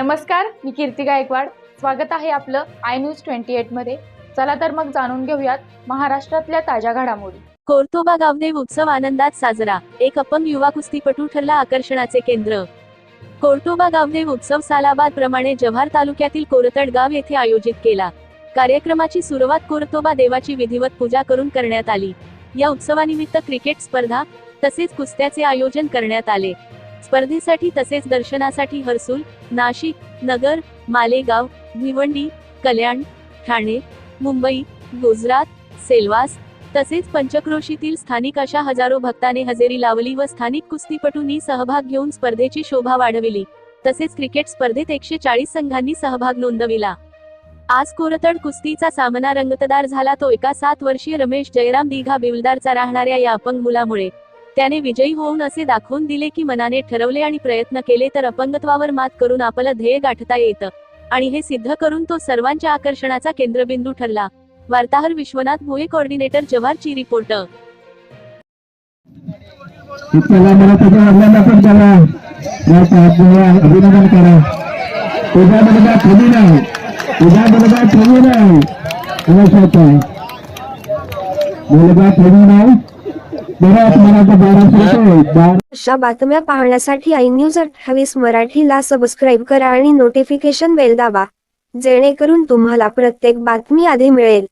नमस्कार मी कीर्ती गायकवाड. स्वागत आहे आपलं आय न्यूज ट्वेंटी एटमध्ये. चला तर मग जाणून घेऊयात महाराष्ट्रातल्या ताज्या घडामोडी. कोर्तोबा गावदेव उत्सव आनंदात साजरा. एक अपंग युवा कुस्तीपटू ठरला आकर्षणाचे केंद्र. कोर्तोबा गावदेव उत्सव सालाबाद प्रमाणे जव्हार तालुक्यातील कोरतड गाव येथे आयोजित केला. कार्यक्रमाची सुरुवात कोरतोबा देवाची विधिवत पूजा करून करण्यात आली. या उत्सवानिमित्त क्रिकेट स्पर्धा तसेच कुस्त्याचे आयोजन करण्यात आले. स्पर्धेसाठी तसेच दर्शनासाठी हर्सूल नाशिक नगर मालेगाव भिवंडी कल्याण ठाणे मुंबई गुजरात सेल्वास तसेच पंचक्रोशीतील स्थानिक अशा हजारो भक्तांनी हजेरी लावली व स्थानिक कुस्तीपटूंनी सहभाग घेऊन स्पर्धेची शोभा वाढविली. तसेच क्रिकेट स्पर्धेत एकशे चाळीस संघांनी सहभाग नोंदविला. आज कोरतड कुस्तीचा सामना रंगतदार झाला तो एका सात वर्षीय रमेश जयराम दिघा बिवलदारचा राहणाऱ्या या अपंग मुलामुळे. त्याने विजयी होऊन असे दाखवून दिले की मनाने ठरवले आणि प्रयत्न केले तर अपंगत्वावर मात करून आपलं ध्येय गाठता येतं. आणि हे सिद्ध करून तो सर्वांच्या आकर्षणाचा केंद्रबिंदू ठरला. वार्ताहर विश्वनाथ भोये कोऑर्डिनेटर जव्हारची रिपोर्ट. इतक्याला मला त्याच्या वडिलांना पण त्याला अभिनंदन करा. तुझ्या मुलगा कमी नाही मुलगा कमी नाही मुलगा कमी नाही अशा बातम्या पाहण्यासाठी आय न्यूज अठ्ठावीस मराठीला सबस्क्राईब करा आणि नोटिफिकेशन बेल दाबा जेणेकरून तुम्हाला प्रत्येक बातमी आधी मिळेल.